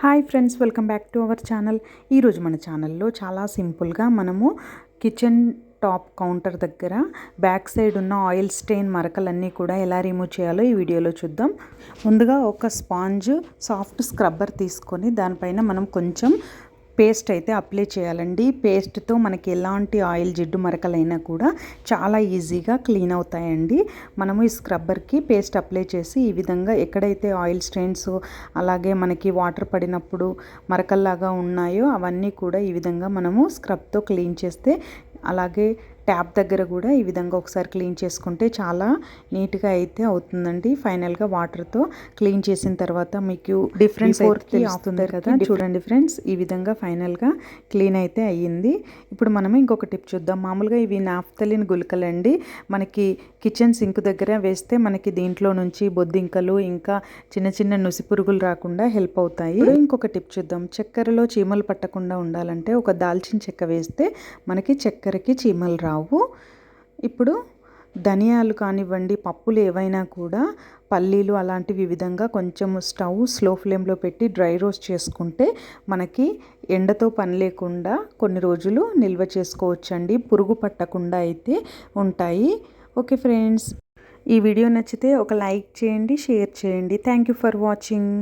Hi friends welcome back to our channel. ఈరోజు మన ఛానల్లో చాలా సింపుల్గా మనము కిచెన్ టాప్ కౌంటర్ దగ్గర బ్యాక్ సైడ్ ఉన్న ఆయిల్ స్టెయిన్ మరకలన్నీ కూడా ఎలా రిమూవ్ చేయాలో ఈ వీడియోలో చూద్దాం. ముందుగా ఒక స్పాంజ్ సాఫ్ట్ స్క్రబ్బర్ తీసుకొని దానిపైన మనం కొంచెం పేస్ట్ అయితే అప్లై చేయాలండి. పేస్ట్తో మనకి ఎలాంటి ఆయిల్ జిడ్డు మరకలైనా కూడా చాలా ఈజీగా క్లీన్ అవుతాయండి. మనము ఈ స్క్రబ్బర్కి పేస్ట్ అప్లై చేసి ఈ విధంగా ఎక్కడైతే ఆయిల్ స్ట్రెయిన్స్ అలాగే మనకి వాటర్ పడినప్పుడు మరకల్లాగా ఉన్నాయో అవన్నీ కూడా ఈ విధంగా మనము స్క్రబ్తో క్లీన్ చేస్తే అలాగే ట్యాప్ దగ్గర కూడా ఈ విధంగా ఒకసారి క్లీన్ చేసుకుంటే చాలా నీట్గా అయితే అవుతుందండి. ఫైనల్గా వాటర్తో క్లీన్ చేసిన తర్వాత మీకు డిఫరెన్స్ అవుతుంది కదా చూడండి ఫ్రెండ్స్. ఈ విధంగా ఫైనల్గా క్లీన్ అయితే అయ్యింది. ఇప్పుడు మనం ఇంకొక టిప్ చూద్దాం. మామూలుగా ఇవి నాఫ్తలిన్ గుళికలండి. మనకి కిచెన్ సింక్ దగ్గర వేస్తే మనకి దీంట్లో నుంచి బొద్దింకలు ఇంకా చిన్న చిన్న నుసి పురుగులు రాకుండా హెల్ప్ అవుతాయి. ఇంకొక టిప్ చూద్దాం. చక్కెరలో చీమలు పట్టకుండా ఉండాలంటే ఒక దాల్చిన చెక్క వేస్తే మనకి చక్కెరకి చీమలు రావు. రావు ఇప్పుడు ధనియాలు కానివ్వండి పప్పులు ఏవైనా కూడా పల్లీలు అలాంటివి విధంగా కొంచెం స్టవ్ స్లో ఫ్లేమ్లో పెట్టి డ్రై రోస్ట్ చేసుకుంటే మనకి ఎండతో పని లేకుండా కొన్ని రోజులు నిల్వ చేసుకోవచ్చండి. పురుగు పట్టకుండా అయితే ఉంటాయి. ఓకే ఫ్రెండ్స్ ఈ వీడియో నచ్చితే ఒక లైక్ చేయండి షేర్ చేయండి. Thank you for watching.